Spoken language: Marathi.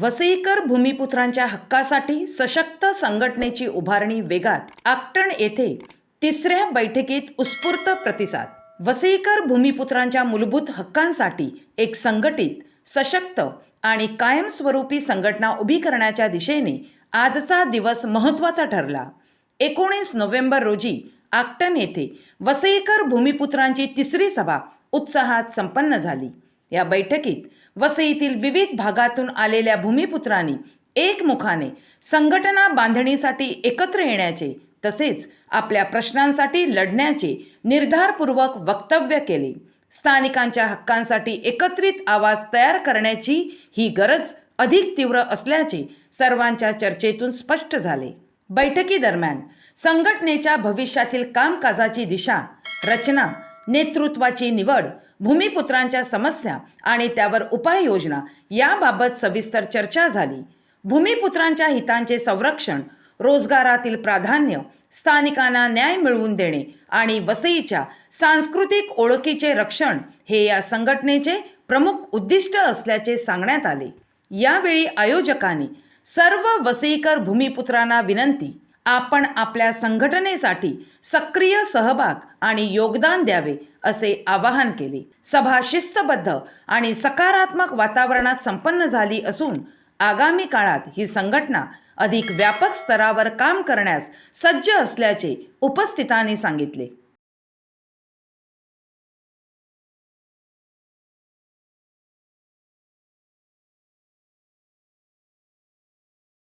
वसईकर भूमिपुत्रांच्या हक्कासाठी सशक्त संघटनेची उभारणी वेगात. आकटण येथे तिसऱ्या बैठकीत उत्स्फूर्त प्रतिसाद. वसईकर भूमिपुत्रांच्या मूलभूत हक्कांसाठी एक संघटित सशक्त आणि कायमस्वरूपी संघटना उभी करण्याच्या दिशेने आजचा दिवस महत्त्वाचा ठरला. एकोणीस नोव्हेंबर रोजी आकटन येथे वसईकर भूमिपुत्रांची तिसरी सभा उत्साहात संपन्न झाली. या बैठकीत वसईतील विविध भागातून आलेल्या भूमिपुत्रांनी एकमुखाने संघटना बांधणीसाठी एकत्र येण्याचे तसेच आपल्या प्रश्नांसाठी लढण्याचे निर्धारपूर्वक वक्तव्य केले. स्थानिकांच्या हक्कांसाठी एकत्रित आवाज तयार करण्याची ही गरज अधिक तीव्र असल्याचे सर्वांच्या चर्चेतून स्पष्ट झाले. बैठकीदरम्यान संघटनेच्या भविष्यातील कामकाजाची दिशा रचना नेतृत्वाची निवड भूमिपुत्रांच्या समस्या आणि त्यावर उपाययोजना याबाबत सविस्तर चर्चा झाली. भूमिपुत्रांच्या हितांचे संरक्षण रोजगारातील प्राधान्य स्थानिकांना न्याय मिळवून देणे आणि वसईच्या सांस्कृतिक ओळखीचे रक्षण हे या संघटनेचे प्रमुख उद्दिष्ट असल्याचे सांगण्यात आले. यावेळी आयोजकांनी सर्व वसईकर भूमिपुत्रांना विनंती आपण आपल्या संघटनेसाठी सक्रिय सहभाग आणि योगदान द्यावे असे आवाहन केले. सभा शिस्तबद्ध आणि सकारात्मक वातावरणात संपन्न झाली असून आगामी काळात ही संघटना अधिक व्यापक स्तरावर काम करण्यास सज्ज असल्याचे उपस्थितांनी सांगितले.